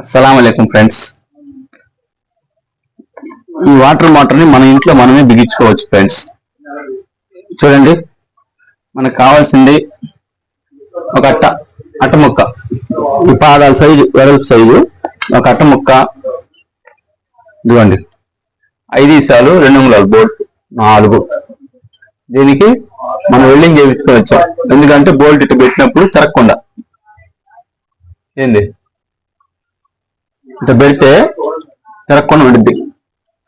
అస్సలం ఫ్రెండ్స్. ఈ వాటర్ మోటార్ని మన ఇంట్లో మనమే బిగించుకోవచ్చు ఫ్రెండ్స్. చూడండి మనకు కావాల్సింది ఒక అట్ట అట్ట ముక్క. ఈ పాదాల సైజు వెడల్పు సైజు ఒక అట్ట ముక్క. ఇదిగోండి ఐదు ఇసాలు రెండు మూడు బోల్ట్ నాలుగు. దీనికి మనం వెల్డింగ్ చేయించుకోవచ్చు ఎందుకంటే బోల్ట్ ఇటు పెట్టినప్పుడు తిరగకుండా ఏంది? ఇట్లా పెడితే తిరగకుండా ఉంటుంది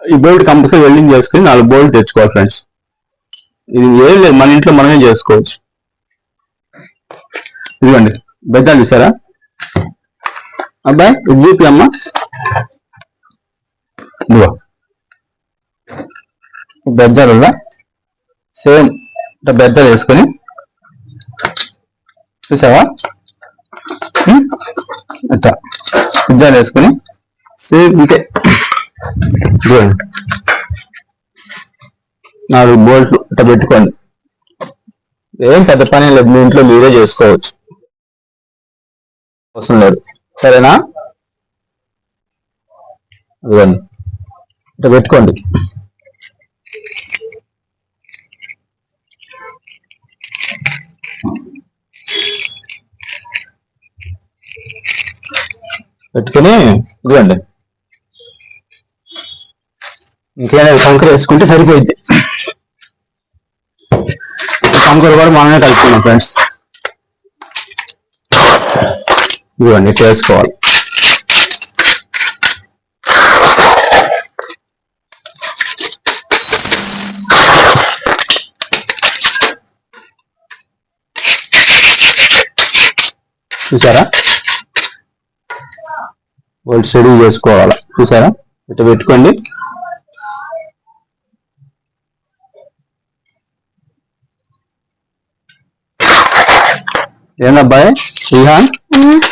ఈ బోల్ట్ కంపల్సరీ వెల్డింగ్ చేసుకుని నాలుగు బోల్ట్ తెచ్చుకోవాలి ఫ్రెండ్స్. ఇది ఏం లేదు మన ఇంట్లో మనమే చేసుకోవచ్చు. ఇదిగోండి బెజ్జాలు చూసారా? అబ్బాయి ఇది చూపి అమ్మ. ఇదిగో. బెజ్జాలు సేమ్ ఇట్లా బెజ్జాలు వేసుకొని. చూసావా? ఇట్లా. బెజ్జాలు వేసుకొని. సేమ్ ఇంతే. నాలుగు బోల్ట్లు ఇట్లా పెట్టుకోండి ఏం పెద్ద పని లేదు మీ ఇంట్లో మీరే చేసుకోవచ్చు. అవసరం లేదు. సరేనా? అదండి ఇట్లా పెట్టుకోండి. పెట్టుకుని ఇదిగోండి. ఇంకేదో కంకర వేసుకుంటే సరిపోయింది కంకర కూడా మనమే కలుపుకున్నాం ఫ్రెండ్స్. ఇవన్నీ ఇట్లా వేసుకోవాలి. చూసారా? వాళ్ళు స్టడీ చేసుకోవాలా? చూసారా? ఇట్లా పెట్టుకోండి. ఏందబ్బాయి? శ్రీహాన్?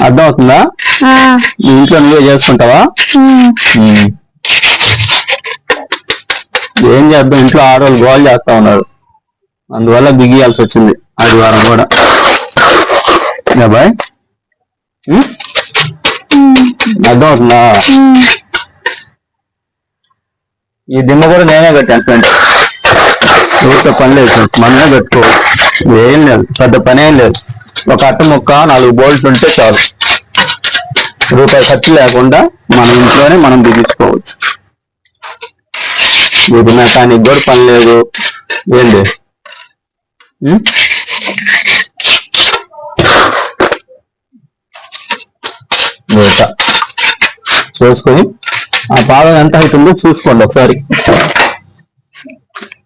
అర్థం అవుతుందా నీ ఇంట్లో నువ్వే చేసుకుంటావా. ఏం చేద్దాం? ఇంట్లో ఆడవాళ్ళు గోల్ చేస్తా ఉన్నారు. అందువల్ల బిగియాల్సి వచ్చింది ఆదివారం కూడా. అబ్బాయి? అర్థం అవుతుందా ఈ దిమ్మ కూడా నేనే కట్టాను ఫ్రెండ్ ఊరికే పని లేదు. మనమే పెట్టుకో ఏం లేదు. పెద్ద పని ఏం లేదు. ఒక అట్ట ముక్క నాలుగు బోల్ట్ ఉంటే చాలు. రూపాయి ఖర్చు లేకుండా మన ఇంట్లోనే మనం బిగించుకోవచ్చు. ఇది మెకానిక్ కూడా పని లేదు. ఏంటి ఉం? ఇట్లా చూసుకొని ఆ పాదం ఎంత హైట్ ఉందో చూసుకోండి ఒకసారి.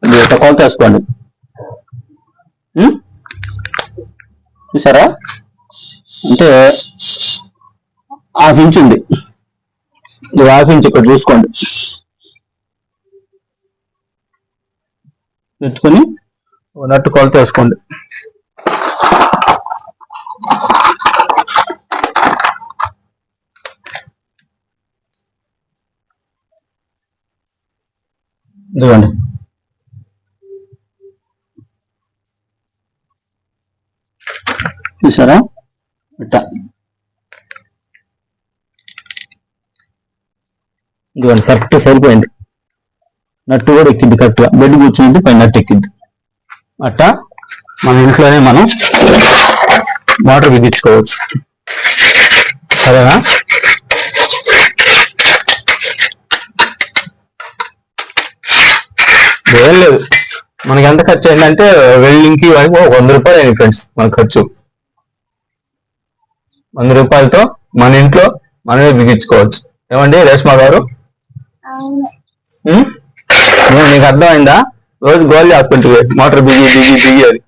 ఇది కొలత వేసుకోండి చూసారా? అంటే హాఫ్ ఇంచ్ ఉంది ఇది హాఫ్ ఇంచ్ ఇక్కడ చూసుకోండి. పెట్టుకొని నట్టు కొలత వేసుకోండి. ఇదిగోండి. చూసారా? ఇట్ట ఇదిగోండి కరెక్ట్ సరిపోయింది. నట్టు కూడా ఎక్కింది కరెక్ట్గా. బెడ్ కూర్చుంది పైన నట్టు ఎక్కింది. అట్ట మన ఇంట్లోనే మనం వాటర్ బిగించుకోవచ్చు. సరేనా? ఏం లేదు. మనకి ఎంత ఖర్చు అయిందంటే వెల్డింగ్కి ఒక వంద రూపాయలు అయింది ఫ్రెండ్స్ మన ఖర్చు. వంద రూపాయలతో మన ఇంట్లో మనమే బిగించుకోవచ్చు. ఏమండి రేష్మా గారు? నీకు అర్థమైందా? రోజు గోల్ చేస్తుంటే మోటార్ బిగి బిగి బిగి అని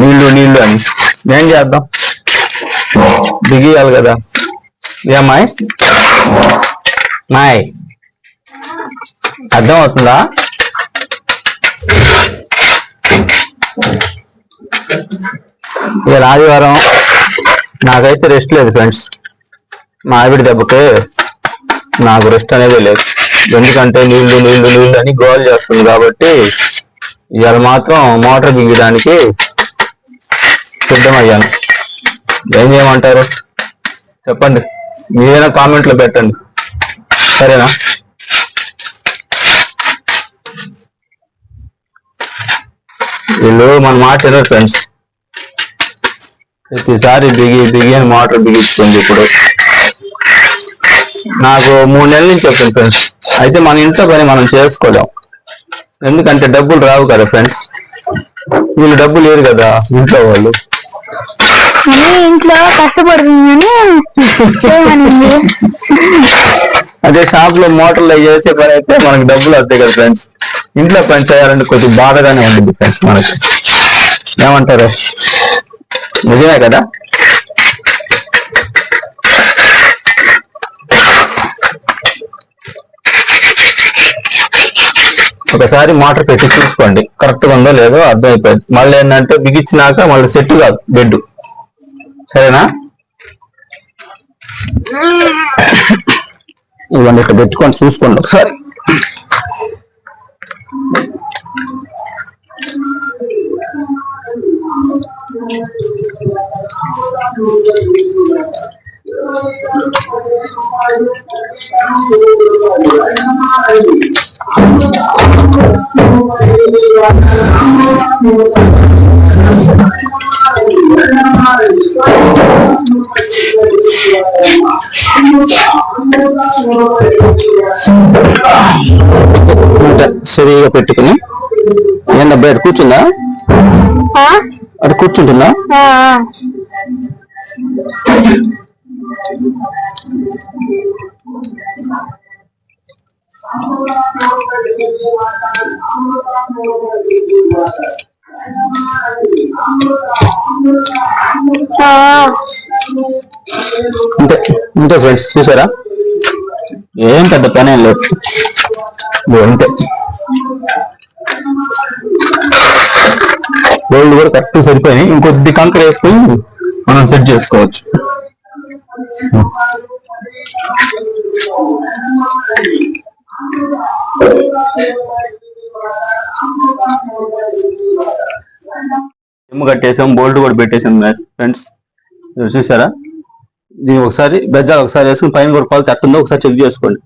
నీళ్ళు నీళ్ళు అని. ఏం చేద్దాం? బిగియాలి కదా. ఏమాయ్ నాయ్. అర్థం అవుతుందా ఇవాళ ఆదివారం నాకైతే రెస్ట్ లేదు ఫ్రెండ్స్ మా ఆవిడ దెబ్బకే నాకు రెస్ట్ అనేది లేదు. ఎందుకంటే నీళ్ళు నీళ్ళు నీళ్ళు అని గోల్ చేస్తుంది కాబట్టి ఇవాళ మాత్రం మోటార్ దిగడానికి సిద్ధమయ్యాను. ఏం చేయమంటారు? చెప్పండి. మీరైనా కామెంట్లో పెట్టండి. సరేనా? వీళ్ళు మన మాట ఫ్రెండ్స్ ప్రతిసారి బిగి బిగి అని మోటార్ బిగించుకుంది ఇప్పుడు. నాకు మూడు నెలల నుంచి చెప్తాను ఫ్రెండ్స్ అయితే మన ఇంట్లో పని మనం చేసుకోలేం. ఎందుకంటే డబ్బులు రావు కదా ఫ్రెండ్స్ వీళ్ళు డబ్బులు లేరు కదా ఇంట్లో వాళ్ళు. ఇంట్లో కష్టపడుతుందని అదే షాప్లో మోటార్లు చేసే పని అయితే మనకు డబ్బులు వస్తాయి కదా ఫ్రెండ్స్ ఇంట్లో పని చేయాలంటే కొంచెం బాధగానే ఉంటుంది ఫ్రెండ్స్ మనకి. ఏమంటారు? నిజమే కదా? ఒకసారి మోటార్ పెట్టి చూసుకోండి. కరెక్ట్గా ఉందో లేదో అర్థమైపోయింది. మళ్ళీ ఏంటంటే బిగించినాక మళ్ళీ సెట్ కాదు బెడ్ సరేనా? ఇవన్నీ ఇక్కడ పెట్టుకొని చూసుకోండి ఒకసారి. సరిగా పెట్టుకుని ఏందబ్బా అటు కూర్చుందా? అటు కూర్చుంటుందా. ఆ, అంతే అంతే ఫ్రెండ్స్ చూసారా? ఏం పెద్ద పని ఏం లేదు అంతే గోల్డ్ కూడా కరెక్ట్ సరిపోయినాయి. ఇంకొద్ది కంకర వేసుకొని మనం సెట్ చేసుకోవచ్చు. ఎమ్ము కట్టేసాం బోల్ట్ కూడా పెట్టేసాం ఫ్రెండ్స్ చూసారా? దీని ఒకసారి బెజ్జాలు ఒకసారి వేసుకుని పైన కూడా కొలత ఎట్టుందో ఒకసారి చెక్ చేసుకోండి.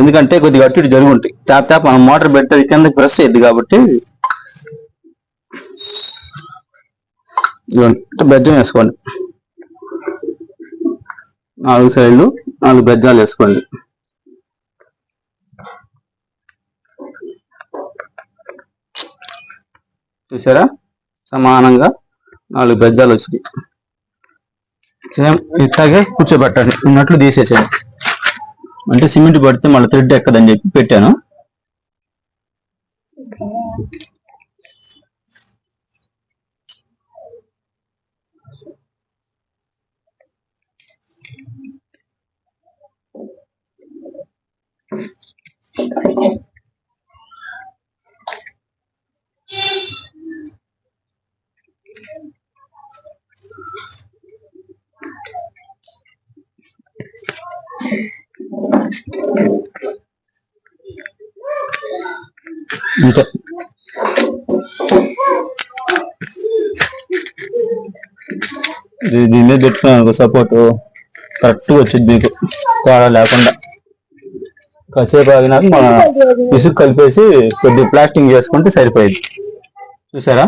ఎందుకంటే కొద్దిగా అటు ఇటు జరుగుంటాయి. ట్యాప్ ట్యాప్ మనం మోటార్ పెట్టేది కిందకి ప్రెస్ అయ్యింది కాబట్టి బెజ్జం వేసుకోండి. నాలుగు సైడ్లు నాలుగు బెజ్జాలు వేసుకోండి. చూసారా? సమానంగా నాలుగు బెజ్జాలు వచ్చినాయి. సేమ్ ఇట్లాగే కూర్చోబెట్టండి. ఉన్నట్లు తీసేసాను అంటే సిమెంట్ పడితే మళ్ళీ థ్రెడ్ ఎక్కదని చెప్పి పెట్టాను. అంతే ఇది పెట్టుకున్నాను సపోర్ట్ కరెక్ట్గా వచ్చింది మీకు తేడా లేకుండా. కాసేపు ఆగినాక మన ఇసుక కలిపేసి కొద్ది ప్లాస్టింగ్ చేసుకుంటే సరిపోయింది. చూసారా?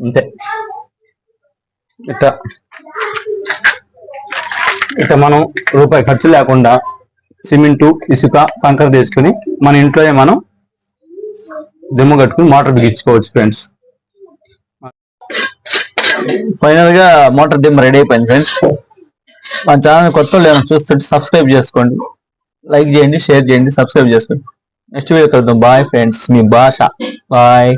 అంతే. ఇట్లా. ఇట్లా మనం రూపాయి ఖర్చు లేకుండా సిమెంటు ఇసుక కంకర తీసుకుని మన ఇంట్లోనే మనం దిమ్మ కట్టుకుని మోటార్ బిగించుకోవచ్చు ఫ్రెండ్స్. ఫైనల్గా మోటార్ దిమ్మ రెడీ అయిపోయింది ఫ్రెండ్స్. మా ఛానల్ కొత్త వాళ్ళు ఏమైనా చూస్తుంటే సబ్స్క్రైబ్ చేసుకోండి. లైక్ చేయండి షేర్ చేయండి సబ్స్క్రైబ్ చేసుకోండి. నెక్స్ట్ వీడియో కలుద్దాం. బాయ్ ఫ్రెండ్స్ మీ భాష. బాయ్